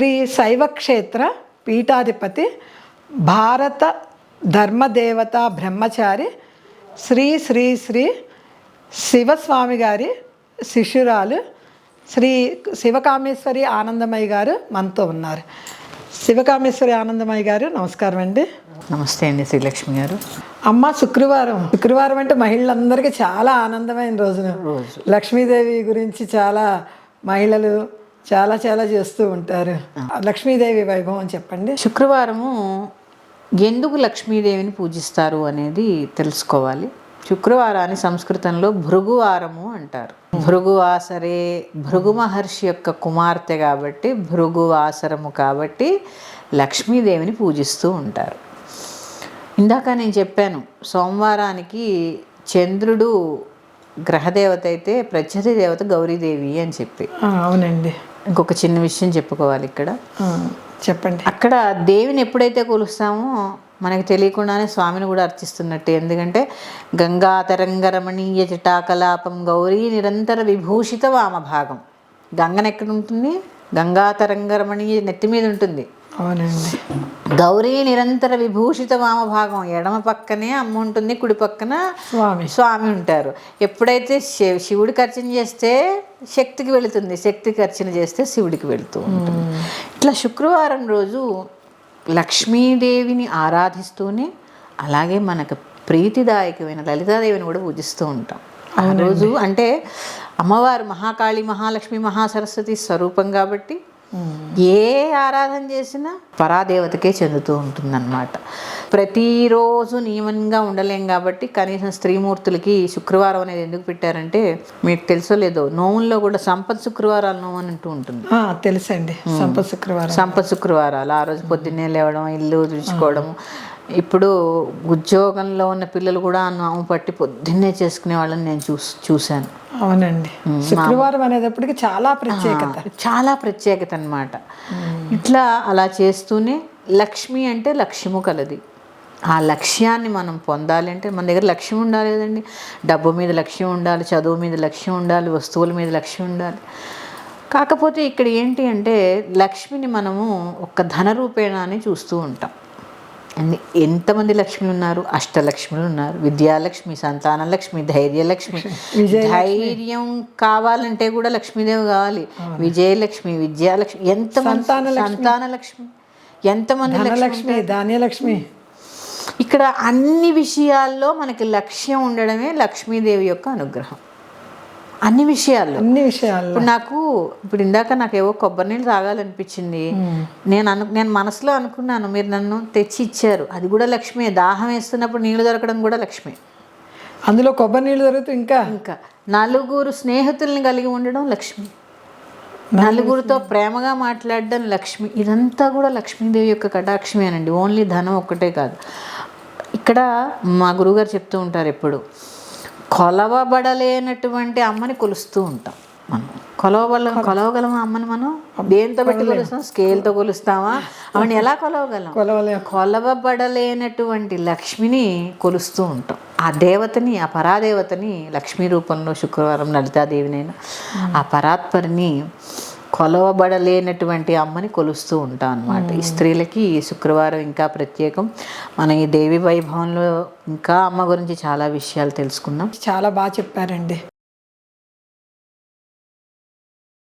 శ్రీ శైవక్షేత్ర పీఠాధిపతి భారత ధర్మదేవత బ్రహ్మచారి శ్రీ శ్రీ శ్రీ శివస్వామి గారి శిష్యురాలు శ్రీ శివకామేశ్వరి ఆనందమయ్య గారు మనతో ఉన్నారు. శివకామేశ్వరి ఆనందమయ్య గారు నమస్కారం అండి. నమస్తే అండి శ్రీలక్ష్మి గారు. అమ్మ శుక్రవారం. శుక్రవారం అంటే మహిళలందరికీ చాలా ఆనందమైన రోజున లక్ష్మీదేవి గురించి చాలా మహిళలు చాలా చాలా చేస్తూ ఉంటారు. లక్ష్మీదేవి వైభవం చెప్పండి. శుక్రవారము ఎందుకు లక్ష్మీదేవిని పూజిస్తారు అనేది తెలుసుకోవాలి. శుక్రవారాన్ని సంస్కృతంలో భృగువారము అంటారు. భృగువాసరే భృగు మహర్షి యొక్క కుమార్తె కాబట్టి భృగువాసరము కాబట్టి లక్ష్మీదేవిని పూజిస్తూ ఉంటారు. ఇందాక నేను చెప్పాను సోమవారానికి చంద్రుడు గ్రహదేవత అయితే ప్రత్యర్థి దేవత గౌరీదేవి అని చెప్పి. అవునండి. ఇంకొక చిన్న విషయం చెప్పుకోవాలి ఇక్కడ. చెప్పండి. అక్కడ దేవిని ఎప్పుడైతే కొలుస్తామో మనకి తెలియకుండానే స్వామిని కూడా అర్చిస్తున్నట్టు. ఎందుకంటే గంగా తరంగరమణీయ జటాకలాపం గౌరీ నిరంతర విభూషిత వామభాగం. గంగన ఎక్కడ ఉంటుంది గంగా తరంగరమణీయ నెత్తి మీద ఉంటుంది. అవునండి. గౌరీ నిరంతర విభూషిత వామభాగం. ఎడమ పక్కనే అమ్మ ఉంటుంది కుడి పక్కన స్వామి. స్వామి ఉంటారు. ఎప్పుడైతే శి- శివుడికి అర్చన చేస్తే శక్తికి వెళుతుంది. శక్తికి అర్చన చేస్తే శివుడికి వెళుతూ ఉంటుంది. ఇట్లా శుక్రవారం రోజు లక్ష్మీదేవిని ఆరాధిస్తూనే అలాగే మనకు ప్రీతిదాయకమైన లలితాదేవిని కూడా పూజిస్తూ ఉంటాం. ఆ రోజు అంటే అమ్మవారు మహాకాళి మహాలక్ష్మి మహాసరస్వతి స్వరూపం కాబట్టి ఏ ఆరాధన చేసినా పరాదేవతకే చెందుతూ ఉంటుందన్నమాట. ప్రతిరోజు నియమంగా ఉండలేం కాబట్టి కనీసం స్త్రీమూర్తులకి శుక్రవారం అనేది ఎందుకు పెట్టారంటే మీకు తెలుసో లేదో నోముల్లో కూడా సంపత్ శుక్రవారాలు నోము అని అంటూ ఉంటుంది. తెలుసండి. సంపత్ శుక్రవారం. సంపత్ శుక్రవారాలు. ఆ రోజు పొద్దున్నే లేవడం ఇల్లు తుడుచుకోవడం ఇప్పుడు ఉద్యోగంలో ఉన్న పిల్లలు కూడా ఆ నోము పట్టి పొద్దున్నే చేసుకునే వాళ్ళని నేను చూస్ చూశాను. అవునండి. శుక్రవారం అనేటప్పటికి చాలా ప్రత్యేకత. చాలా ప్రత్యేకత అన్నమాట. ఇట్లా అలా చేస్తూనే లక్ష్మి అంటే లక్ష్యము కలది. ఆ లక్ష్యాన్ని మనం పొందాలి అంటే మన దగ్గర లక్ష్యం ఉండాలి కదండి. డబ్బు మీద లక్ష్యం ఉండాలి చదువు మీద లక్ష్యం ఉండాలి వస్తువుల మీద లక్ష్యం ఉండాలి. కాకపోతే ఇక్కడ ఏంటి అంటే లక్ష్మిని మనము ఒక ధన రూపేణాన్ని చూస్తూ ఉంటాం. అన్ని ఎంతమంది లక్ష్మిలు ఉన్నారు? అష్టలక్ష్మిలు ఉన్నారు. విద్యాలక్ష్మి సంతానలక్ష్మి ధైర్యలక్ష్మి. ధైర్యం కావాలంటే కూడా లక్ష్మీదేవి కావాలి. విజయలక్ష్మి విద్యాలక్ష్మి ఎంతమంది సంతానలక్ష్మి. ఎంతమంది లక్ష్మి ధాన్యలక్ష్మి. ఇక్కడ అన్ని విషయాల్లో మనకి లక్ష్యం ఉండడమే లక్ష్మీదేవి యొక్క అనుగ్రహం. అన్ని విషయాల్లో అన్ని విషయాల్లో. ఇప్పుడు నాకు ఇప్పుడు ఇందాక నాకు ఏవో కొబ్బరి నీళ్ళు తాగాలనిపించింది. నేను అను నేను మనసులో అనుకున్నాను మీరు నన్ను తెచ్చి ఇచ్చారు. అది కూడా లక్ష్మి. దాహం వేస్తున్నప్పుడు నీళ్ళు దొరకడం కూడా లక్ష్మి. అందులో కొబ్బరి నీళ్ళు దొరుకుతూ ఇంకా? ఇంకా. నలుగురు స్నేహితుల్ని కలిగి ఉండడం లక్ష్మి. నలుగురితో ప్రేమగా మాట్లాడడం లక్ష్మి. ఇదంతా కూడా లక్ష్మీదేవి యొక్క కటాక్షమేనండి ఓన్లీ ధనం ఒక్కటే కాదు. ఇక్కడ మా గురుగారు చెప్తూ ఉంటారు ఎప్పుడు. కొలవబడలేనటువంటి అమ్మని కొలుస్తూ ఉంటాం మనం. కొలవబల కొలవగలమా అమ్మని మనం? దేంతో పెట్టి కొలుస్తాం? స్కేల్తో కొలుస్తామా? ఆమెను ఎలా కొలవగలం? కొలవలే. కొలవబడలేనటువంటి లక్ష్మిని కొలుస్తూ ఉంటాం. ఆ దేవతని ఆ పరాదేవతని లక్ష్మీ రూపంలో శుక్రవారం లలితాదేవినైనా ఆ పరాత్పరిని కొలవబడలేనటువంటి అమ్మని కొలుస్తూ ఉంటాం అన్నమాట. ఈ స్త్రీలకి ఈ శుక్రవారం ఇంకా ప్రత్యేకం. మనం ఈ దేవి వైభవంలో ఇంకా అమ్మ గురించి చాలా విషయాలు తెలుసుకుందాం. చాలా బాగా చెప్పారండి.